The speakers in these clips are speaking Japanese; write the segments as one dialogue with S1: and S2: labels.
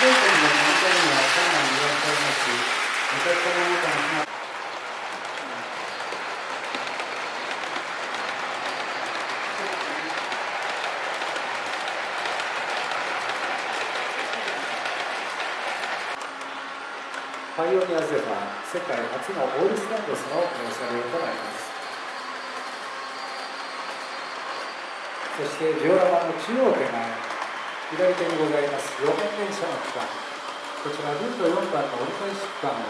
S1: 全国の本当には困難いらっしゃいますし、お客様方の話パイオニアゼファー世界初のオールスタンドスの車両となります。そしてジオラマの中央手前。左手にございます。路面電車の区間こちらルート4番の折り返し区間を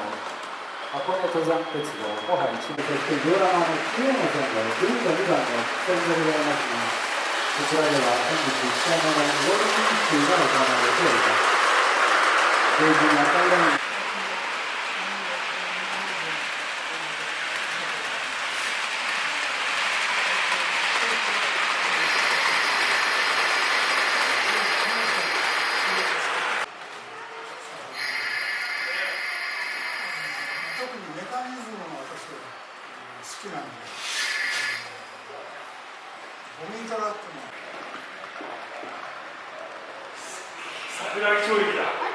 S1: 箱根登山鉄道小波一部そしてドラマの中央の線路ルート2番の線でございますがこちらでは本日1回目のゴールデンウィークが行われております同時に赤いライン
S2: 特にメカニズムが私は好きなんで、
S3: ボミ
S2: ートラックの。
S4: 桜木町駅だ。本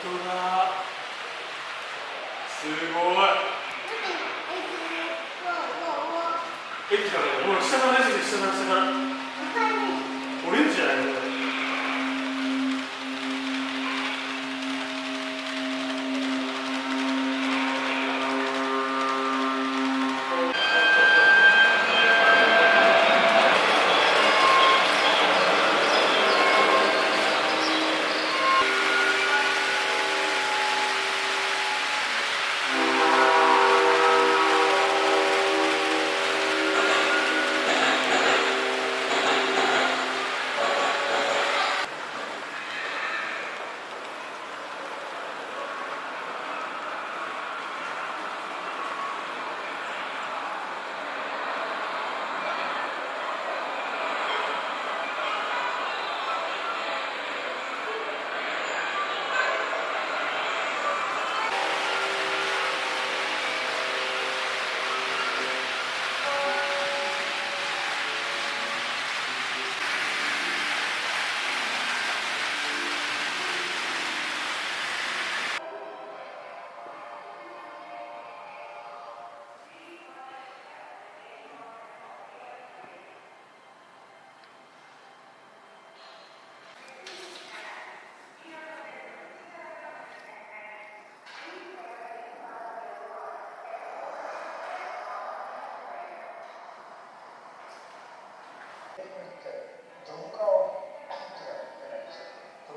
S4: 当だ。すごい。駅だねもう下下から下から。オレンジじゃない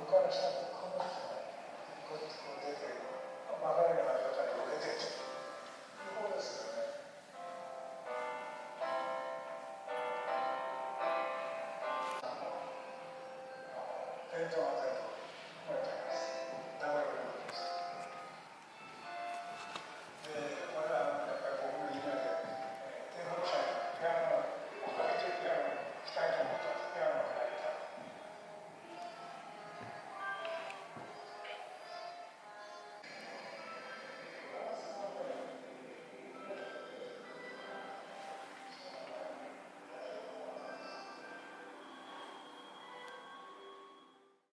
S5: からしたらこなっていこうっこう出て曲がな
S2: に
S5: こうですよねント
S2: が